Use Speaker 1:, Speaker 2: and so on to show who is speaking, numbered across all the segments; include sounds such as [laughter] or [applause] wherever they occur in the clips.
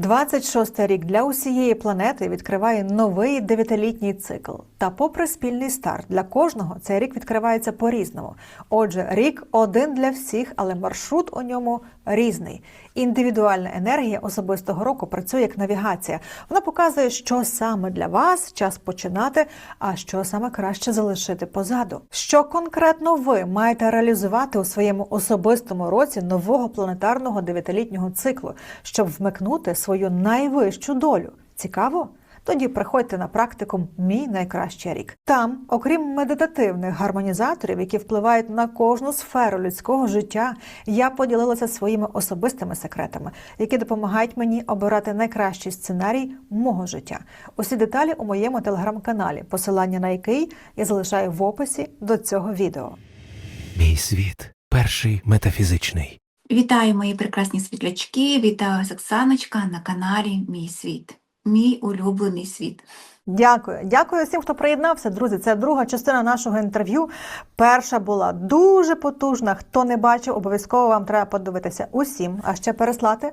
Speaker 1: 26-й рік для усієї планети відкриває новий дев'ятилітній цикл. Та, попри спільний старт, для кожного цей рік відкривається по-різному. Отже, рік один для всіх, але маршрут у ньому різний. Індивідуальна енергія особистого року працює як навігація. Вона показує, що саме для вас час починати, а що саме краще залишити позаду. Що конкретно ви маєте реалізувати у своєму особистому році нового планетарного дев'ятилітнього циклу, щоб вмикнути свою найвищу долю. Цікаво? Тоді приходьте на практикум Мій найкращий рік. Там, окрім медитативних гармонізаторів, які впливають на кожну сферу людського життя, я поділилася своїми особистими секретами, які допомагають мені обирати найкращий сценарій мого життя. Усі деталі у моєму телеграм-каналі, посилання на який я залишаю в описі до цього відео.
Speaker 2: Мій світ перший метафізичний.
Speaker 3: Вітаю, мої прекрасні світлячки! Вітаю Оксаночка, на каналі Мій світ, мій улюблений світ.
Speaker 1: Дякую, дякую всім, хто приєднався. Друзі, це друга частина нашого інтерв'ю. Перша була дуже потужна. Хто не бачив, обов'язково вам треба подивитися усім, а ще переслати.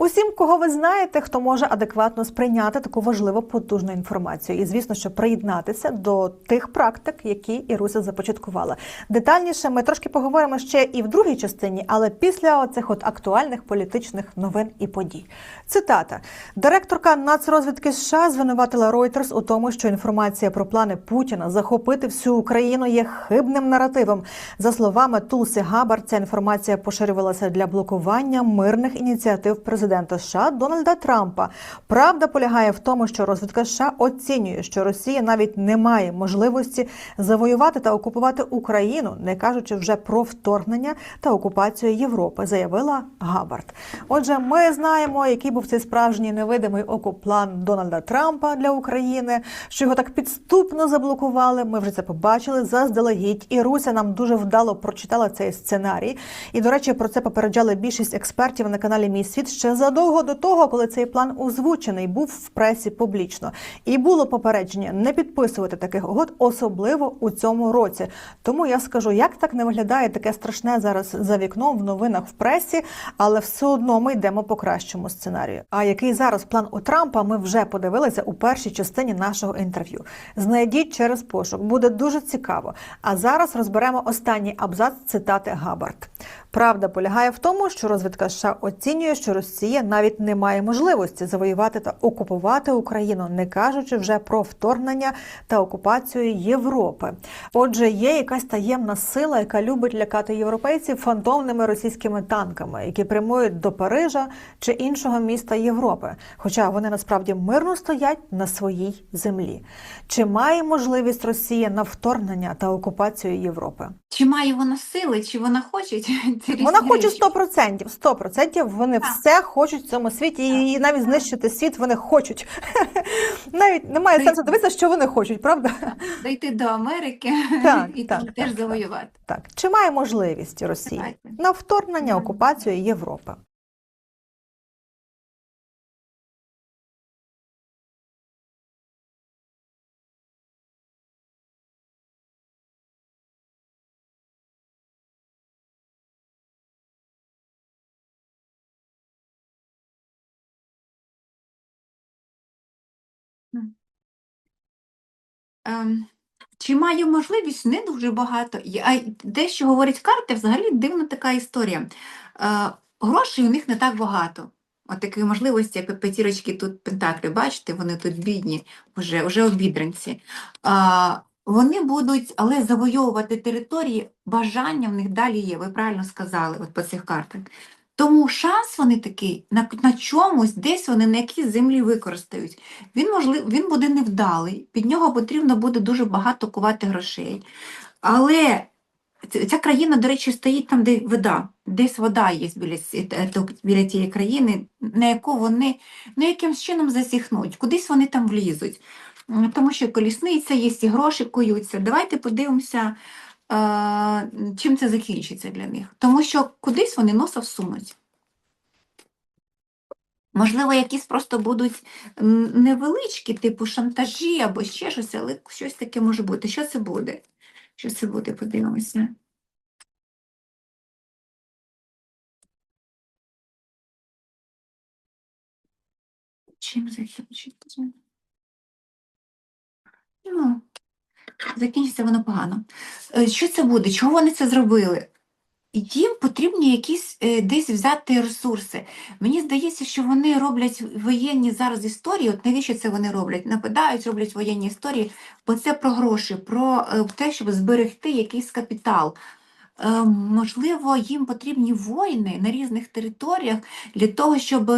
Speaker 1: Усім, кого ви знаєте, хто може адекватно сприйняти таку важливу потужну інформацію, і звісно, що приєднатися до тих практик, які Іруся започаткувала. Детальніше ми трошки поговоримо ще і в другій частині, але після оцих от актуальних політичних новин і подій. Цитата: директорка нацрозвідки США звинуватила Reuters у тому, що інформація про плани Путіна захопити всю Україну є хибним наративом. За словами Тулси Габар, ця інформація поширювалася для блокування мирних ініціатив президента США Дональда Трампа. Правда полягає в тому, що розвідка США оцінює, що Росія навіть не має можливості завоювати та окупувати Україну, не кажучи вже про вторгнення та окупацію Європи, заявила Габард. Отже, ми знаємо, який був цей справжній невидимий окуплан Дональда Трампа для України, що його так підступно заблокували. Ми вже це побачили заздалегідь. І Руся нам дуже вдало прочитала цей сценарій. І, до речі, про це попереджали більшість експертів на каналі Мій світ ще задовго до того, коли цей план озвучений був в пресі публічно. І було попередження не підписувати таких угод, особливо у цьому році. Тому я скажу, як так не виглядає таке страшне зараз за вікном в новинах в пресі, але все одно ми йдемо по кращому сценарію. А який зараз план у Трампа, ми вже подивилися у першій частині нашого інтерв'ю. Знайдіть через пошук, буде дуже цікаво. А зараз розберемо останній абзац цитати Габард. Правда полягає в тому, що розвідка США оцінює, що Росія навіть не має можливості завоювати та окупувати Україну, не кажучи вже про вторгнення та окупацію Європи. Отже, є якась таємна сила, яка любить лякати європейців фантомними російськими танками, які прямують до Парижа чи іншого міста Європи. Хоча вони насправді мирно стоять на своїй землі. Чи має можливість Росія на вторгнення та окупацію Європи?
Speaker 3: Чи має вона сили, чи вона хоче? Різні
Speaker 1: Вона хоче
Speaker 3: речі.
Speaker 1: 100%. 100% вони
Speaker 3: Так.
Speaker 1: все хочуть в цьому світі, і навіть знищити світ вони хочуть. [laughs] Навіть немає
Speaker 3: Ти-
Speaker 1: сенсу дивитися, що вони хочуть, правда?
Speaker 3: Дойти до Америки [laughs]
Speaker 1: Так,
Speaker 3: і
Speaker 1: так,
Speaker 3: там
Speaker 1: так,
Speaker 3: теж
Speaker 1: так.
Speaker 3: завоювати.
Speaker 1: Так, чи має можливість Росії
Speaker 3: Давайте.
Speaker 1: на вторгнення, окупацію Європи?
Speaker 3: Чи маю можливість? Не дуже багато. А й те, що говорять карти, взагалі дивна така історія. Е, Грошей у них не так багато. От такої можливості, як п'ятірочки тут пентаклі, бачите, вони тут бідні, вже, вже обідранці. А, вони будуть, але завойовувати території, бажання в них далі є, ви правильно сказали, от по цих картах. Тому шанс вони такий, на, на чомусь, десь вони на якійсь землі використають. Він, можлив, він буде невдалий, під нього потрібно буде дуже багато кувати грошей. Але ця країна, до речі, стоїть там, де вода, десь вода є біля, е, біля тієї країни, на яку вони ну, якимсь чином засіхнуть, кудись вони там влізуть. Тому що колісниця є, і гроші куються. Давайте подивимося, чим це закінчиться для них. Тому що кудись вони носа всунуть. Можливо, якісь просто будуть невеличкі, типу шантажі або ще щось, але щось таке може бути. Що це буде? Що це буде, подивимося. Чим закінчиться? Ну, закінчиться воно погано. Е, Що це буде? Чого вони це зробили? Їм потрібні якісь е, десь взяти ресурси. Мені здається, що вони роблять воєнні зараз історії. От навіщо це вони роблять? Нападають, роблять воєнні історії, бо це про гроші, про е, те, щоб зберегти якийсь капітал. Можливо, їм потрібні воїни на різних територіях для того, щоб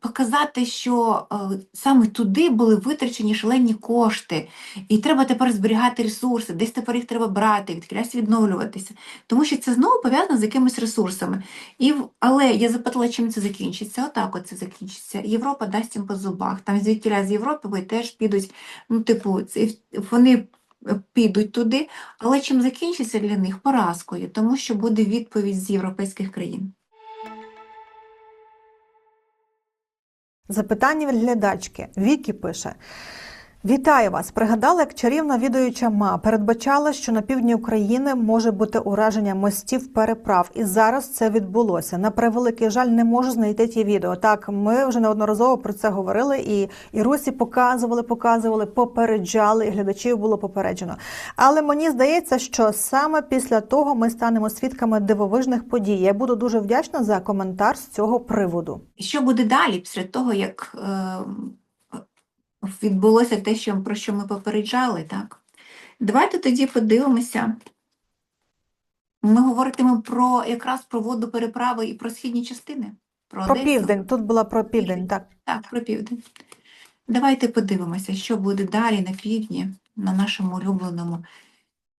Speaker 3: показати, що е, саме туди були витрачені шалені кошти, і треба тепер зберігати ресурси, десь тепер їх треба брати, від кудись відновлюватися. Тому що це знову пов'язано з якимись ресурсами. І, але я запитала, чим це закінчиться. Отак от закінчиться. Європа дасть їм по зубах. Там звідтіля з Європи ви теж підуть, ну, типу, вони е, підуть туди, але чим закінчиться для них поразкою, тому що буде відповідь з європейських країн.
Speaker 1: Запитання від глядачки. Вікі пише. Вітаю вас! Пригадала, як чарівна відуюча ма передбачала, що на півдні України може бути ураження мостів переправ, і зараз це відбулося. На превеликий жаль, не можу знайти ті відео. Так, ми вже неодноразово про це говорили, і, і Русі показували, показували, попереджали, і глядачів було попереджено. Але мені здається, що саме після того ми станемо свідками дивовижних подій. Я буду дуже вдячна за коментар з цього приводу.
Speaker 3: Що буде далі після того, як е, відбулося те, що, про що ми попереджали, так? Давайте тоді подивимося. Ми говоритимемо про якраз про воду переправи і про східні частини. Про,
Speaker 1: Про південь тут була про південь, так.
Speaker 3: Так, про південь. Давайте подивимося, що буде далі на півдні, на нашому улюбленому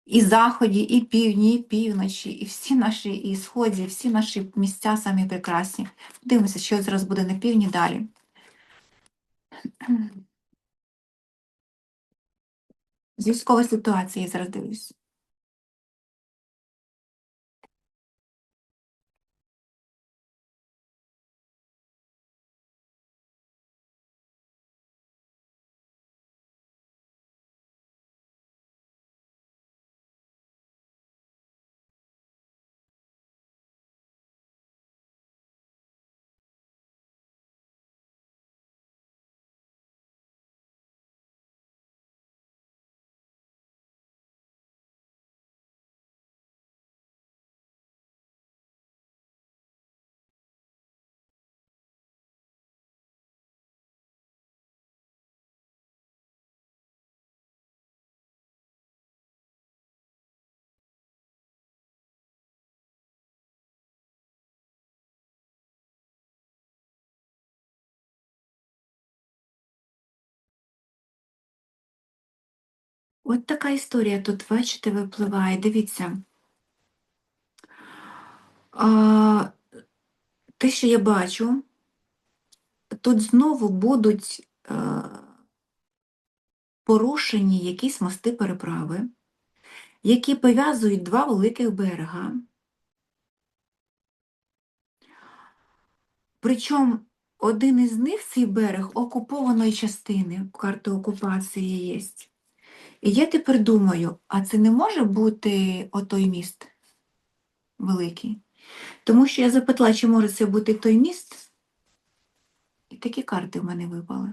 Speaker 3: і заході, і півдні, і півночі, і всі наші і сході, всі наші місця самі прекрасні. Дивимося, що зараз буде на півдні далі. З військової ситуації я зараз дивлюсь. От така історія тут, бачите, випливає. Дивіться. А, те, що я бачу, тут знову будуть е, порушені якісь мости переправи, які пов'язують два великих берега. Причому один із них, цей берег, окупованої частини, карти окупації є. І я тепер думаю, а це не може бути отой міст великий? Тому що я запитала, чи може це бути той міст, і такі карти в мене випали.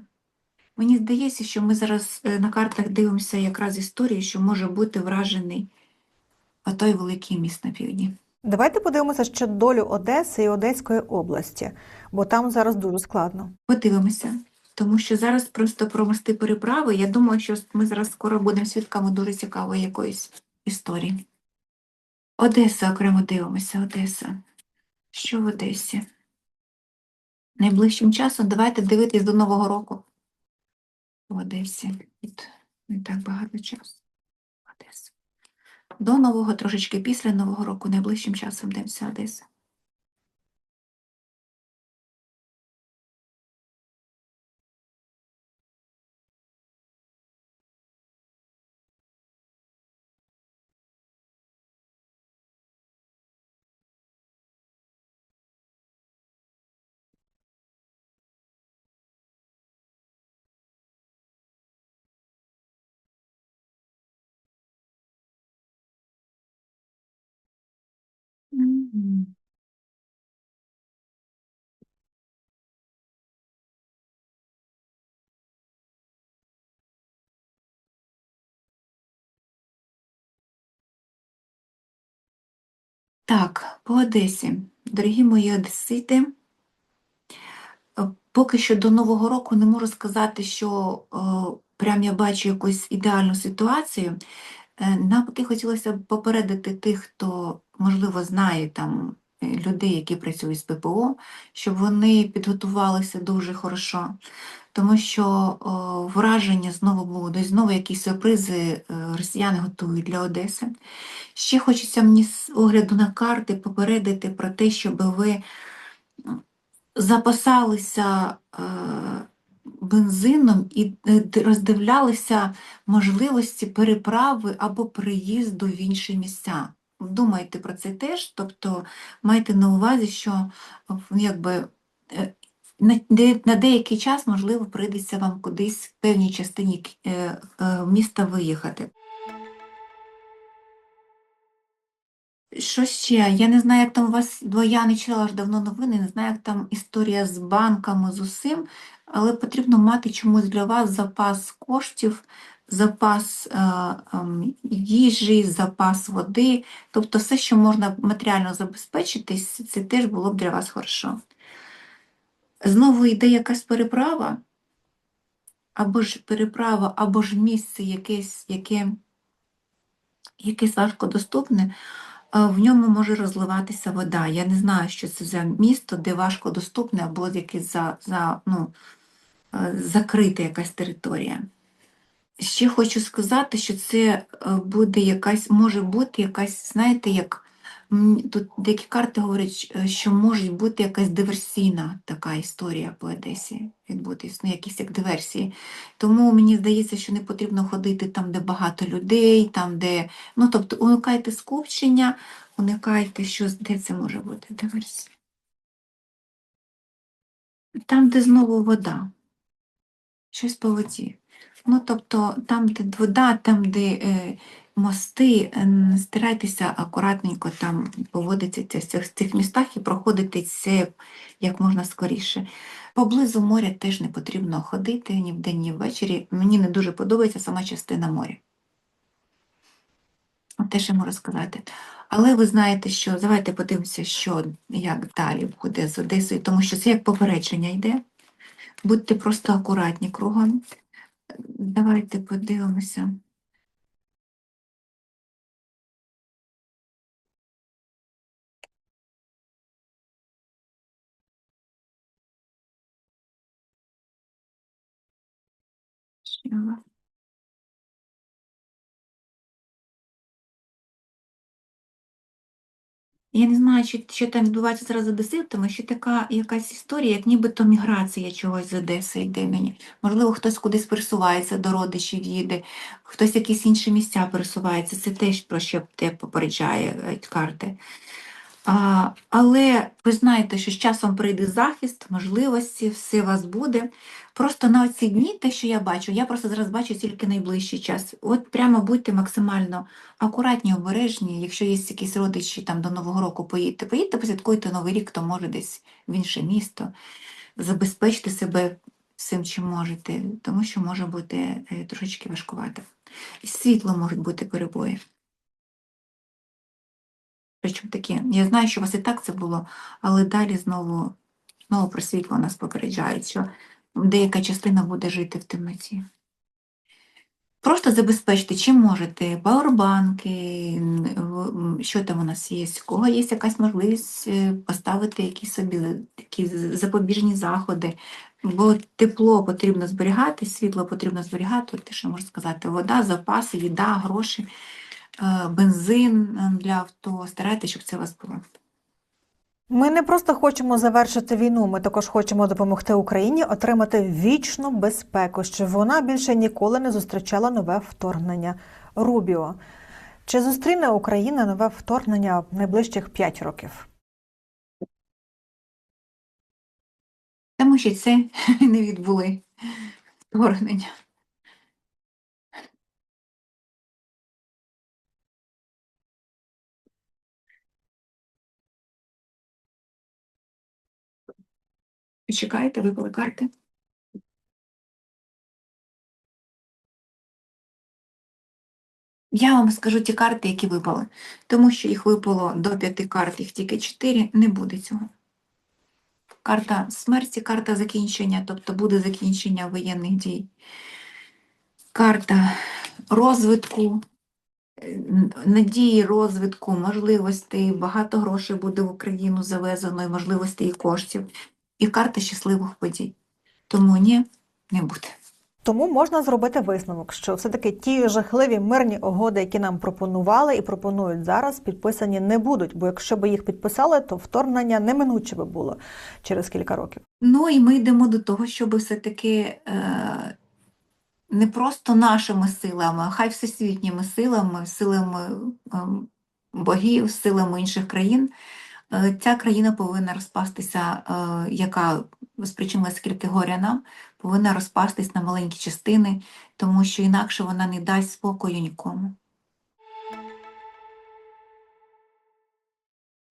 Speaker 3: Мені здається, що ми зараз е, на картах дивимося якраз історію, що може бути вражений отой великий міст на півдні.
Speaker 1: Давайте подивимося ще долю Одеси і Одеської області, бо там зараз дуже складно.
Speaker 3: Подивимося. Тому що зараз просто про мости переправи. Я думаю, що ми зараз скоро будемо свідками дуже цікавої якоїсь історії. Одеса окремо дивимося, Одеса. Що в Одесі? Найближчим часом давайте дивитись до Нового року. В Одесі. Не так багато часу. Одеса. До Нового, трошечки після Нового року, найближчим часом дивимося Одеса. Так, по Одесі, дорогі мої одесити, е, поки що до Нового року не можу сказати, що е, прям я бачу якусь ідеальну ситуацію. Е, Навпаки, хотілося б попередити тих, хто, можливо, знає там е, людей, які працюють з ППО, щоб вони підготувалися дуже хорошо, тому що о, враження знову будуть, знову якісь сюрпризи е, росіяни готують для Одеси. Ще хочеться мені з огляду на карти попередити про те, щоб ви запасалися е, бензином і е, роздивлялися можливості переправи або приїзду в інші місця. Думайте про це теж, тобто майте на увазі, що якби, е, на, деякий час, можливо, прийдеться вам кудись в певній частині е, міста виїхати. Що ще? Я не знаю, як там у вас, бо я не читала ж давно новини, не знаю, як там історія з банками, з усім, але потрібно мати чомусь для вас запас коштів, запас е, ем, їжі, запас води, тобто все, що можна матеріально забезпечитись, це теж було б для вас хорошо. Знову йде якась переправа, або ж переправа, або ж місце якесь, яке, якесь важкодоступне, а в ньому може розливатися вода. Я не знаю, що це за місто, де важко доступне, або якесь за, за, ну, е, закрита якась територія. Ще хочу сказати, що це е, буде якась, може бути якась, знаєте, як тут деякі карти говорять, е, що може бути якась диверсійна така історія по Одесі відбутись, ну, якісь як диверсії. Тому мені здається, що не потрібно ходити там, де багато людей, там, де. Ну, тобто, уникайте скупчення, уникайте, що де це може бути диверсія. Там, де знову вода, щось по воді. Ну, тобто, там, де вода, там, де е, мости, е, старайтеся акуратненько там поводитися в цих, містах і проходити це як можна скоріше. Поблизу моря теж не потрібно ходити ні вдень, ні ввечері. Мені не дуже подобається сама частина моря. Теж я можу сказати. Але ви знаєте, що давайте подивимося, що як далі буде з Одесою, тому що це як попередження йде. Будьте просто акуратні кругом. Давайте подивимося. Що вас? Я не знаю, чи, що там відбувається зараз з одеситами, ще така якась історія, як нібито міграція чогось з Одеси йде мені. Можливо, хтось кудись пересувається, до родичів їде, хтось якісь інші місця пересувається. Це теж про що те попереджає е, карти. А, але ви знаєте, що з часом прийде захист, можливості, все у вас буде. Просто на оці дні, те, що я бачу, я просто зараз бачу тільки найближчий час. От прямо будьте максимально акуратні, обережні. Якщо є якісь родичі там до Нового року, поїдьте, поїдьте, посвяткуйте Новий рік, то може десь в інше місто. Забезпечте себе всім, чим можете, тому що може бути е, трошечки важкувато. І з можуть бути перебої. Причому такі, я знаю, що у вас і так це було, але далі знову, знову про світло нас попереджають, що деяка частина буде жити в темноті. Просто забезпечте, чим можете, пауербанки, що там у нас є, у кого є якась можливість е, поставити якісь собі такі запобіжні заходи, бо тепло потрібно зберігати, світло потрібно зберігати, от те, що сказати, вода, запаси, їда, гроші, бензин е, для авто. Старайтеся, щоб це у вас було.
Speaker 1: Ми не просто хочемо завершити війну, ми також хочемо допомогти Україні отримати вічну безпеку, щоб вона більше ніколи не зустрічала нове вторгнення. Рубіо. Чи зустріне Україна нове вторгнення в найближчих 5 років?
Speaker 3: Тому що це [laughs] не відбули вторгнення. Чекайте, випали карти. Я вам скажу ті карти, які випали, тому що їх випало до п'яти карт, їх тільки чотири, не буде цього. Карта смерті, карта закінчення, тобто буде закінчення воєнних дій. Карта розвитку, надії розвитку, можливостей, багато грошей буде в Україну завезено, і можливостей і коштів. І карта щасливих подій. Тому ні, не буде.
Speaker 1: Тому можна зробити висновок, що все-таки ті жахливі мирні угоди, які нам пропонували і пропонують зараз, підписані не будуть. Бо якщо б їх підписали, то вторгнення неминуче би було через кілька років.
Speaker 3: Ну і ми йдемо до того, щоб все-таки е, не просто нашими силами, а хай всесвітніми силами, силами ем, богів, силами інших країн, е, ця країна повинна розпастися, е, яка спричинила скільки горя нам, повинна розпастись на маленькі частини, тому що інакше вона не дасть спокою нікому.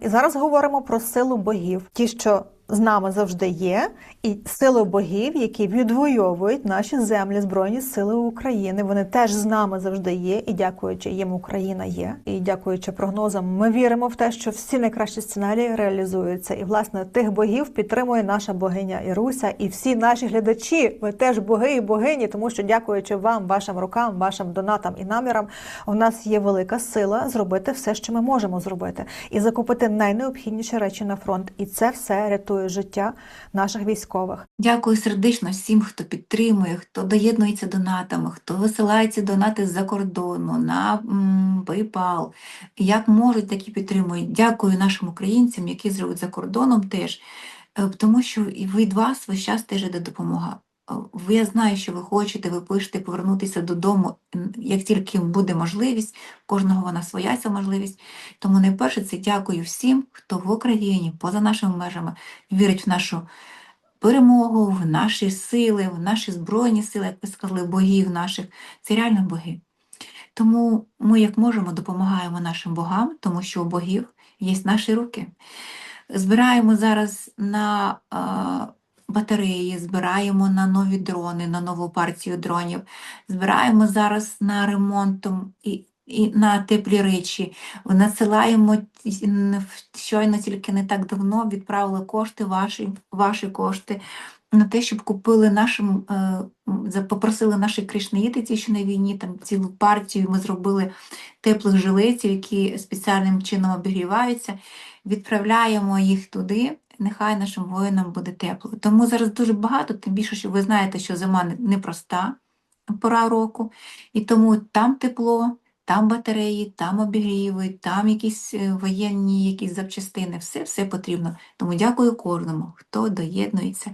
Speaker 1: І зараз говоримо про силу богів, ті, що з нами завжди є, і силу богів, які відвоюють наші землі, збройні сили України. Вони теж з нами завжди є, і дякуючи їм Україна є. І дякуючи прогнозам, ми віримо в те, що всі найкращі сценарії реалізуються. І власне тих богів підтримує наша богиня Іруся, і всі наші глядачі. Ви теж боги і богині, тому що дякуючи вам, вашим рукам, вашим донатам і намірам, у нас є велика сила зробити все, що ми можемо зробити, і закупити найнеобхідніші речі на фронт. І це все рятує життя наших військових.
Speaker 3: Дякую сердечно всім, хто підтримує, хто доєднується донатами, хто висилається донати з-за кордону, на PayPal. Як можуть, так і підтримують. Дякую нашим українцям, які живуть за кордоном теж, е, тому що і від вас весь час теж іде допомога. Е, Я знаю, що ви хочете, ви пишете повернутися додому, як тільки буде можливість, кожного вона своя ця можливість. Тому найперше це дякую всім, хто в Україні, поза нашими межами, вірить в нашу перемогу, в наші сили, в наші збройні сили, як ви сказали, богів наших. Це реально боги. Тому ми, як можемо, допомагаємо нашим богам, тому що у богів є наші руки. Збираємо зараз на а, батареї, збираємо на нові дрони, на нову партію дронів, збираємо зараз на ремонтом і, і на теплі речі, надсилаємо щойно тільки не так давно відправили кошти, ваші, ваші кошти. На те, щоб купили нашим, е, попросили наші кришнаїти, ті, що на війні, там цілу партію ми зробили теплих жилетів, які спеціальним чином обігріваються, відправляємо їх туди, нехай нашим воїнам буде тепло. Тому зараз дуже багато, тим більше, що ви знаєте, що зима непроста пора року, і тому там тепло, там батареї, там обігріви, там якісь е, воєнні якісь запчастини, все, все потрібно. Тому дякую кожному, хто доєднується,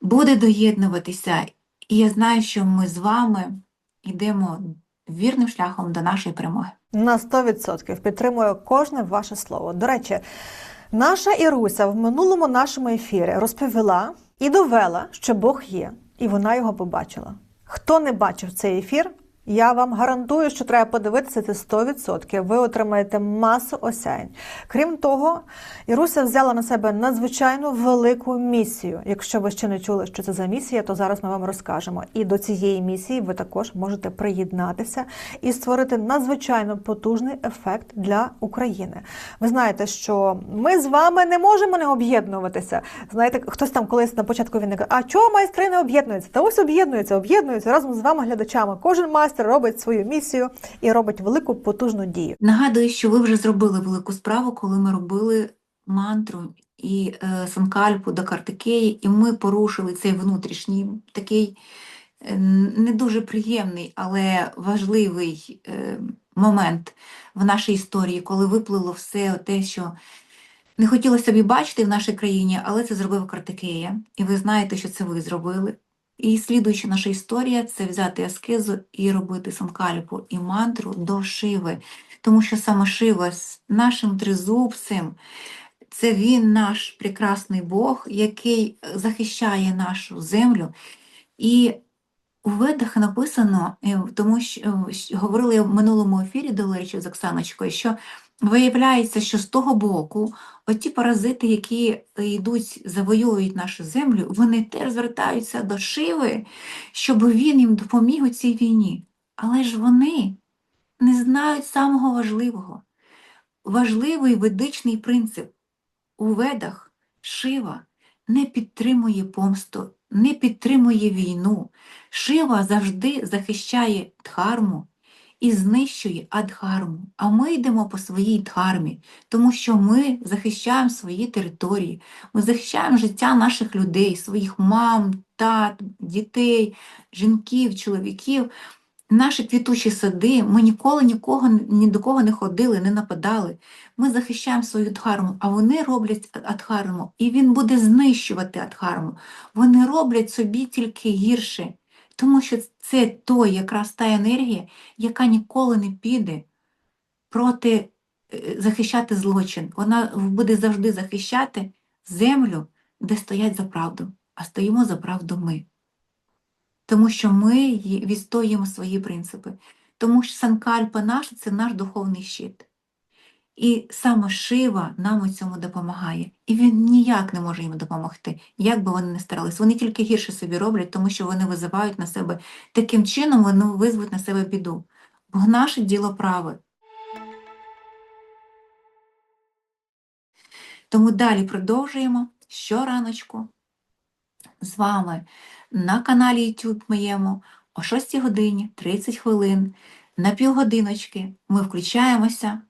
Speaker 3: буде доєднуватися. І я знаю, що ми з вами йдемо вірним шляхом до нашої перемоги.
Speaker 1: На 100% підтримую кожне ваше слово. До речі, наша Іруся в минулому нашому ефірі розповіла і довела, що Бог є, і вона його побачила. Хто не бачив цей ефір, я вам гарантую, що треба подивитися це 100%. Ви отримаєте масу осяянь. Крім того, Іруся взяла на себе надзвичайно велику місію. Якщо ви ще не чули, що це за місія, то зараз ми вам розкажемо. І до цієї місії ви також можете приєднатися і створити надзвичайно потужний ефект для України. Ви знаєте, що ми з вами не можемо не об'єднуватися. Знаєте, хтось там колись на початку війни каже, а чого майстри не об'єднуються? Та ось об'єднуються, об'єднуються разом з вами, глядачами. Кожен майстер робить свою місію і робить велику потужну дію.
Speaker 3: Нагадую, що ви вже зробили велику справу, коли ми робили мантру і е, санкальпу до Картикеї, і ми порушили цей внутрішній такий е, не дуже приємний, але важливий е, момент в нашій історії, коли виплило все те, що не хотілося б бачити в нашій країні, але це зробив Картикея. І ви знаєте, що це ви зробили. І слідуюча наша історія це взяти аскезу і робити санкальпу і мантру до Шиви. Тому що саме Шива з нашим тризубцем, це він наш прекрасний Бог, який захищає нашу землю. І у Ведах написано, е, тому що е, говорили в минулому ефірі, до речі, з Оксаночкою, що виявляється, що з того боку оті паразити, які е, йдуть, завоюють нашу землю, вони теж звертаються до Шиви, щоб він їм допоміг у цій війні. Але ж вони не знають самого важливого. Важливий ведичний принцип. У ведах Шива не підтримує помсту, не підтримує війну. Шива завжди захищає дхарму і знищує адхарму. А ми йдемо по своїй дхармі, тому що ми захищаємо свої території, ми захищаємо життя наших людей, своїх мам, тат, дітей, жінків, чоловіків. Наші квітучі сади, ми ніколи нікого, ні до кого не ходили, не нападали. Ми захищаємо свою дхарму, а вони роблять адхарму, і він буде знищувати адхарму. Вони роблять собі тільки гірше, тому що це той якраз та енергія, яка ніколи не піде проти е, захищати злочин. Вона буде завжди захищати землю, де стоять за правду, а стоїмо за правду ми. Тому що ми відстоюємо свої принципи. Тому що Санкальпа наш це наш духовний щит. І саме Шива нам у цьому допомагає. І він ніяк не може їм допомогти, як би вони не старались. Вони тільки гірше собі роблять, тому що вони визивають на себе таким чином, вони визвуть на себе біду. Бо наше діло праве. Тому далі продовжуємо щораночку з вами на каналі YouTube моєму о 6 годині 30 хвилин на півгодиночки ми включаємося,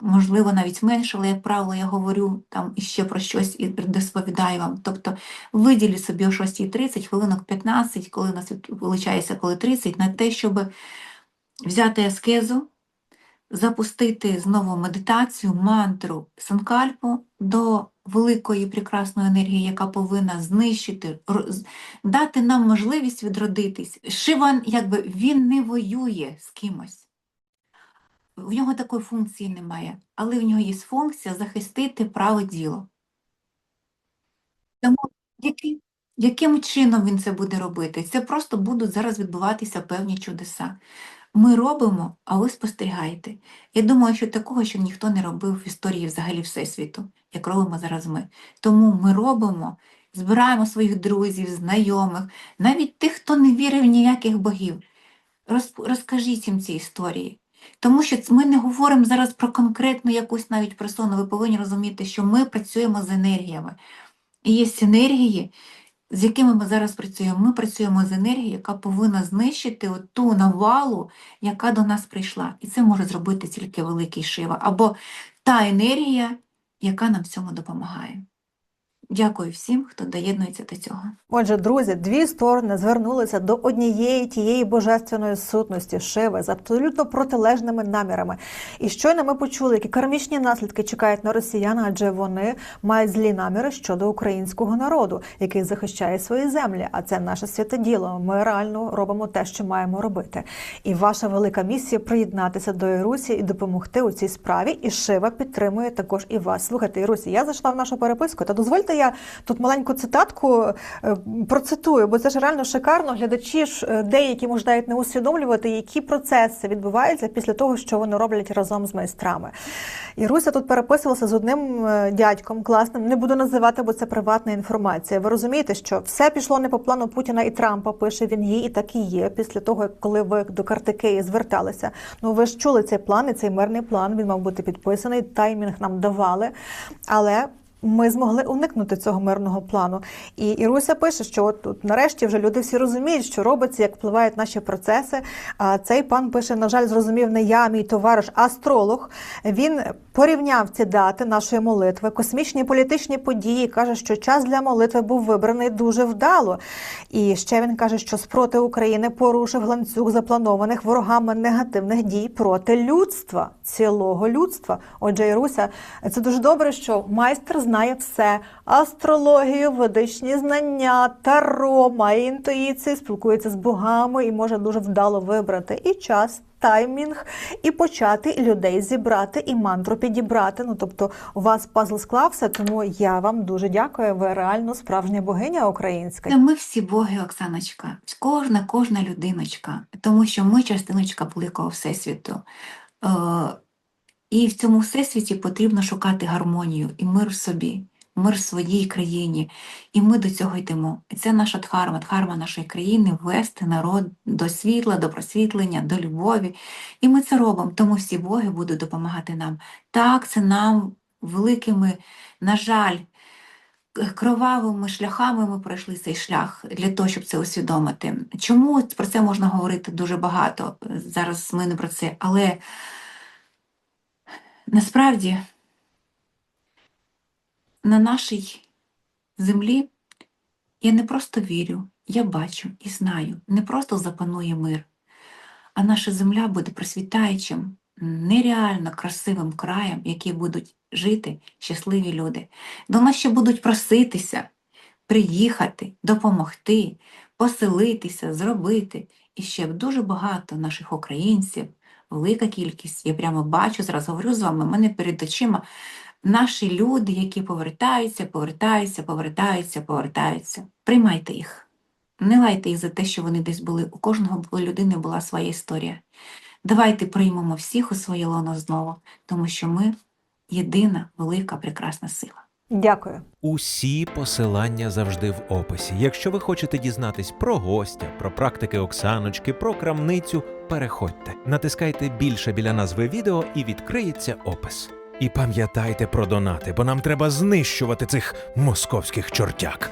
Speaker 3: можливо, навіть менше, але, як правило, я говорю там іще про щось і розповідаю вам. Тобто виділіть собі о 6.30, хвилинок 15, коли у нас виходить, коли 30, на те, щоб взяти аскезу, запустити знову медитацію, мантру санкальпу до великої прекрасної енергії, яка повинна знищити, роз- дати нам можливість відродитись. Шиван, якби він не воює з кимось. В нього такої функції немає, але в нього є функція захистити праве діло. Тому який, яким чином він це буде робити? Це просто будуть зараз відбуватися певні чудеса. Ми робимо, а ви спостерігаєте. Я думаю, що такого ще ніхто не робив в історії взагалі Всесвіту, як робимо зараз ми. Тому ми робимо, збираємо своїх друзів, знайомих, навіть тих, хто не вірив в ніяких богів. Розкажіть їм ці історії. Тому що ми не говоримо зараз про конкретну якусь навіть персону. Ви повинні розуміти, що ми працюємо з енергіями. І є енергії, з якими ми зараз працюємо. Ми працюємо з енергією, яка повинна знищити ту навалу, яка до нас прийшла. І це може зробити тільки великий Шива, або та енергія, яка нам в цьому допомагає. Дякую всім, хто доєднується до цього.
Speaker 1: Отже, друзі, дві сторони звернулися до однієї тієї божественної сутності Шиви з абсолютно протилежними намірами. І щойно ми почули, які кармічні наслідки чекають на росіян, адже вони мають злі наміри щодо українського народу, який захищає свої землі. А це наше святе діло. Ми реально робимо те, що маємо робити. І ваша велика місія приєднатися до Ірусі і допомогти у цій справі. І Шива підтримує також і вас. Слухайте, Ірусі, я зайшла в нашу переписку. Та дозвольте я тут маленьку цитатку е, процитую, бо це ж реально шикарно. Глядачі ж е, деякі можуть навіть не усвідомлювати, які процеси відбуваються після того, що вони роблять разом з майстрами. І Руся тут переписувалася з одним е, дядьком класним. Не буду називати, бо це приватна інформація. Ви розумієте, що все пішло не по плану Путіна і Трампа. Пише він їй, і так і є. Після того, коли ви до Картикеї зверталися. Ну ви ж чули цей план, і цей мирний план. Він мав бути підписаний. Таймінг нам давали, але. Ми змогли уникнути цього мирного плану. І Іруся пише, що от тут нарешті вже люди всі розуміють, що робиться, як впливають наші процеси. А цей пан пише, на жаль, зрозумів не я, мій товариш, астролог. Він порівняв ці дати нашої молитви, космічні політичні події. каже, що час для молитви був вибраний дуже вдало. І ще він каже, що спроти України порушив ланцюг запланованих ворогами негативних дій проти людства, цілого людства. Отже, Іруся, це дуже добре, що майстер знає все: астрологію, ведичні знання, таро, має інтуїцію, спілкується з богами і може дуже вдало вибрати і час. Таймінг і почати людей зібрати, і мантру підібрати. Ну тобто, у вас пазл склався, тому я вам дуже дякую. Ви реально справжня богиня українська.
Speaker 3: Ми всі боги, Оксаночка, кожна, кожна людиночка, тому що ми частиночка великого Всесвіту. І в цьому всесвіті потрібно шукати гармонію і мир в собі. мир в своїй країні. І ми до цього йдемо. І це наша дхарма, дхарма нашої країни вести народ до світла, до просвітлення, до любові. І ми це робимо, тому всі боги будуть допомагати нам. Так, це нам великими, на жаль, кровавими шляхами ми пройшли цей шлях для того, щоб це усвідомити. Чому про це можна говорити дуже багато? Зараз ми не про це, але насправді на нашій землі я не просто вірю, я бачу і знаю, не просто запанує мир, а наша земля буде просвітаючим, нереально красивим краєм, який будуть жити щасливі люди. До нас ще будуть проситися, приїхати, допомогти, поселитися, зробити. І ще дуже багато наших українців, велика кількість, я прямо бачу, зараз говорю з вами, в мене перед очима наші люди, які повертаються, повертаються, повертаються, повертаються. Приймайте їх. Не лайте їх за те, що вони десь були. У кожного у людини була своя історія. Давайте приймемо всіх у своє лоно знову, тому що ми єдина велика прекрасна сила.
Speaker 1: Дякую.
Speaker 2: Усі посилання завжди в описі. Якщо ви хочете дізнатись про гостя, про практики Оксаночки, про крамницю, переходьте, натискайте більше біля назви відео і відкриється опис. І пам'ятайте про донати, бо нам треба знищувати цих московських чортяк.